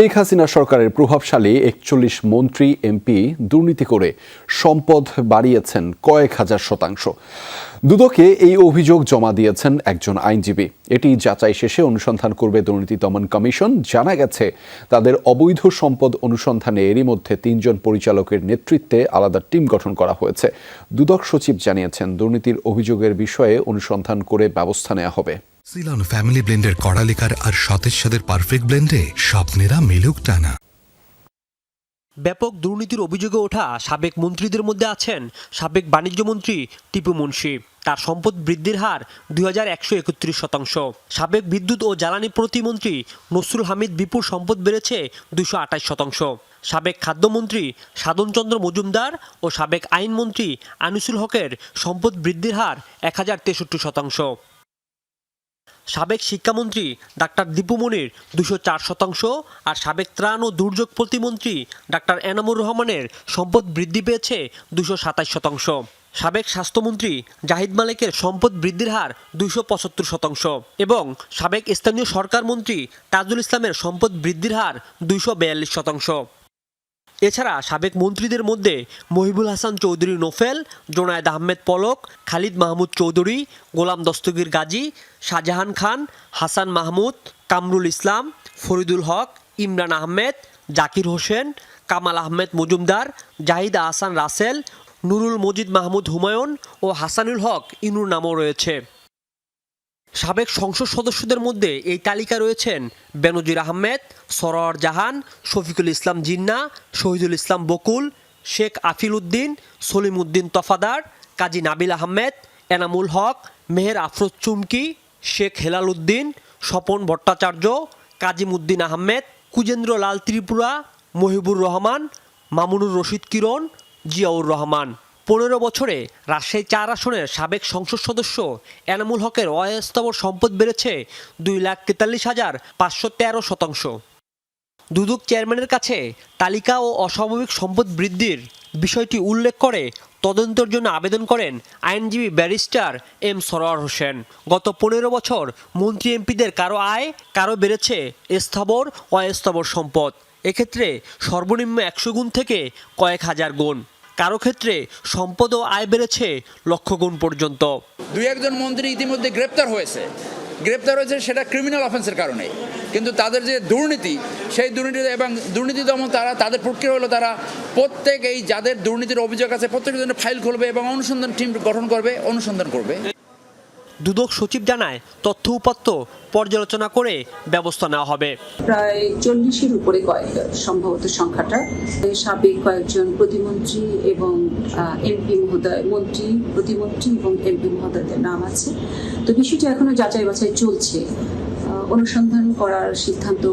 শেখ হাসিনা সরকারের প্রভাবশালী একচল্লিশ মন্ত্রী এমপি দুর্নীতি করে সম্পদ বাড়িয়েছেন কয়েক হাজার শতাংশ। দুদকে এই অভিযোগ জমা দিয়েছেন একজন আইনজীবী। এটি যাচাই শেষে অনুসন্ধান করবে দুর্নীতি দমন কমিশন। জানা গেছে, তাদের অবৈধ সম্পদ অনুসন্ধানে এরই মধ্যে তিনজন পরিচালকের নেতৃত্বে আলাদা টিম গঠন করা হয়েছে। দুদক সচিব জানিয়েছেন, দুর্নীতির অভিযোগের বিষয়ে অনুসন্ধান করে ব্যবস্থা নেওয়া হবে। সিলন ফ্যামিলি ব্লেন্ডের কড়ালিকার আর সতেজ সাদের পারফেক্ট ব্লেন্ডে স্বপ্নেরা মিলুক টানা। ব্যাপক দুর্নীতির অভিযোগে ওঠা সাবেক মন্ত্রীদের মধ্যে আছেন সাবেক বাণিজ্যমন্ত্রী টিপু মুন্সি। তার সম্পদ বৃদ্ধির হার দুই হাজার একশো একত্রিশ শতাংশ। সাবেক বিদ্যুৎ ও জ্বালানি প্রতিমন্ত্রী নসরুল হামিদ বিপুর সম্পদ বেড়েছে দুশো শতাংশ। সাবেক খাদ্যমন্ত্রী সাধনচন্দ্র মজুমদার ও সাবেক আইনমন্ত্রী আনিসুল হকের সম্পদ বৃদ্ধির হার এক হাজার তেষট্টি শতাংশ। সাবেক শিক্ষামন্ত্রী ডাক্তার দীপু মনির দুশো চার শতাংশ আর সাবেক ত্রাণ ও দুর্যোগ প্রতিমন্ত্রী ডাক্তার এনামুর রহমানের সম্পদ বৃদ্ধি পেয়েছে দুশো শতাংশ। সাবেক স্বাস্থ্যমন্ত্রী জাহিদ মালিকের সম্পদ বৃদ্ধির হার দুইশো পঁচাত্তর শতাংশ এবং সাবেক স্থানীয় সরকার মন্ত্রী তাজুল ইসলামের সম্পদ বৃদ্ধির হার দুইশো বিয়াল্লিশ শতাংশ। এছাড়া সাবেক মন্ত্রীদের মধ্যে মহিবুল হাসান চৌধুরী নোফেল, জোনায়েদ আহমেদ পলক, খালিদ মাহমুদ চৌধুরী, গোলাম দস্তগীর গাজী, শাহজাহান খান, হাসান মাহমুদ, কামরুল ইসলাম, ফরিদুল হক, ইমরান আহমেদ, জাকির হোসেন, কামাল আহমেদ মজুমদার, জাহিদ আহসান রাসেল, নুরুল মজিদ মাহমুদ হুমায়ুন ও হাসানুল হক ইনুর নামও রয়েছে। সাবেক সংসদ সদস্যদের মধ্যে এই তালিকা রয়েছেন বেনজির আহমেদ, সরোয়ার জাহান, শফিকুল ইসলাম জিন্না, শহীদুল ইসলাম বকুল, শেখ আফিল উদ্দিন, সলিম উদ্দিন তফাদার, কাজী নাবিল আহমেদ, এনামুল হক, মেহের আফরোজ চুমকি, শেখ হেলাল উদ্দিন, স্বপন ভট্টাচার্য, কাজিম উদ্দিন আহমেদ, কুজেন্দ্র লাল ত্রিপুরা, মহিবুর রহমান, মামুনুর রশিদ কিরণ, জিয়াউর রহমান। পনেরো বছরে রাজশাহী চার আসনের সাবেক সংসদ সদস্য এনামুল হকের অস্থাবর সম্পদ বেড়েছে দুই লাখ তেতাল্লিশ হাজার পাঁচশো তেরো শতাংশ। দুদক চেয়ারম্যানের কাছে তালিকা ও অস্বাভাবিক সম্পদ বৃদ্ধির বিষয়টি উল্লেখ করে তদন্তের জন্য আবেদন করেন আইনজীবী ব্যারিস্টার এম সরোয়ার হোসেন। গত পনেরো বছর মন্ত্রী এমপিদের কারও আয় কারও বেড়েছে স্থাবর, অস্থাবর সম্পদ। এক্ষেত্রে সর্বনিম্ন একশো গুণ থেকে কয়েক হাজার গুণ। কারও ক্ষেত্রে সম্পদ ও আয় বেড়েছে লক্ষ গুণ পর্যন্ত। দুই একজন মন্ত্রী ইতিমধ্যে গ্রেপ্তার হয়েছে। গ্রেপ্তার হয়েছে সেটা ক্রিমিনাল অফেন্সের কারণে। কিন্তু তাদের যে দুর্নীতি, সেই দুর্নীতি এবং দুর্নীতি দমন তারা, তাদের প্রক্রিয়া হলো তারা প্রত্যেক এই যাদের দুর্নীতির অভিযোগ আছে, প্রত্যেকের জন্য ফাইল খুলবে এবং অনুসন্ধান টিম গঠন করবে, অনুসন্ধান করবে। দুদক সচিব জানায়, তথ্য উপাত্ত পর্যালোচনা করে ব্যবস্থা নেওয়া হবে। প্রায় চল্লিশের উপরে কয়েক সম্ভবত সংখ্যাটা। সাবেক কয়েকজন প্রতিমন্ত্রী এবং এমপি মহোদয়, মন্ত্রী, প্রতিমন্ত্রী এবং এমপি মহোদয়দের নাম আছে। তো বিষয়টি এখনও যাচাই বাছাই চলছে। অনুসন্ধান করার সিদ্ধান্ত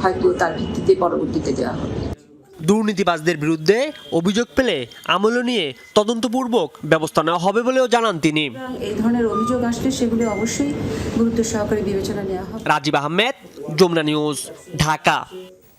হয়তো তার ভিত্তিতে পরবর্তীতে দেওয়া হবে। দুর্নীতিবাজদের বিরুদ্ধে অভিযোগ পেলে আমল নিয়ে তদন্তপূর্বক ব্যবস্থা নেওয়া হবে বলেও জানান তিনি। এই ধরনের অভিযোগ আসলে সেগুলি অবশ্যই গুরুত্ব সহকারে বিবেচনা নেওয়া হবে। রাজীব আহমেদ যমুনা নিউজ ঢাকা।